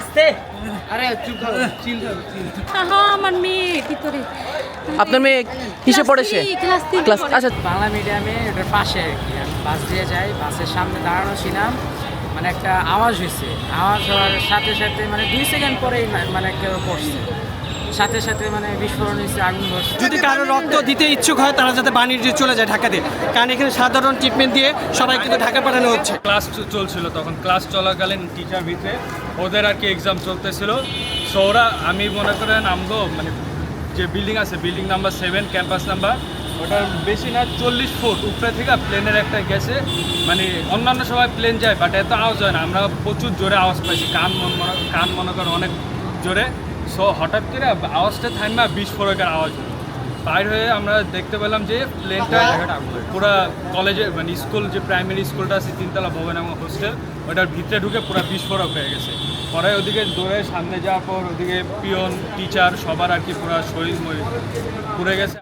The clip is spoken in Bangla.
আসতে। আরে চুপ হ্যাঁ আমার মেয়ে ভিতরে আপনার মেয়ে কিসে পড়েছে? ক্লাস ক্লাস আচ্ছা। বাংলা মিডিয়ামে ওটার পাশে আর কি আমি বাস দিয়ে যাই বাসের সামনে দাঁড়ানো ছিলাম মানে একটা আওয়াজ হয়েছে আওয়াজ হওয়ার সাথে সাথে মানে দুই সেকেন্ড পরেই মানে কেউ পড়ছে। সাথে সাথে মানে বিস্ফোরণ হয়েছে আগুন যদি কারও রক্ত দিতে ইচ্ছুক হয় তারা যাতে বাণিজ্যে চলে যায় ঢাকাতে। কারণ এখানে সাধারণ ট্রিটমেন্ট দিয়ে সবাই কিন্তু ঢাকা পাঠানো হচ্ছে। ক্লাস চলছিল তখন। ক্লাস চলাকালীন টিচার ভিতরে ওদের আর কি এক্সাম চলতেছিল। সো ওরা আমি মনে করেন আমগো মানে যে বিল্ডিং আছে building number seven campus number ওটা বেশি না চল্লিশ ফুট উপরে থেকে প্লেনের একটা গেছে। মানে অন্যান্য সময় প্লেন যায় বাট এত আওয়াজ হয় না। আমরা প্রচুর জোরে আওয়াজ পাইছি কান মন মনে- কান মনে করেন অনেক জোরে। সো হঠাৎ করে আওয়াজটা থামা বিস্ফোরকের আওয়াজ। হলো বাইর হয়ে আমরা দেখতে পেলাম যে প্লেনটা পুরা কলেজে মানে স্কুল যে প্রাইমারি স্কুলটা আছে তিনতলা ভবন এবং হোস্টেল ওটার ভিতরে ঢুকে পুরো বিস্ফোরক হয়ে গেছে। পরে ওদিকে দৌড়ে সামনে যাওয়ার পর ওদিকে পিয়ন টিচার সবার আর কি পুরো শরীর পুড়ে গেছে।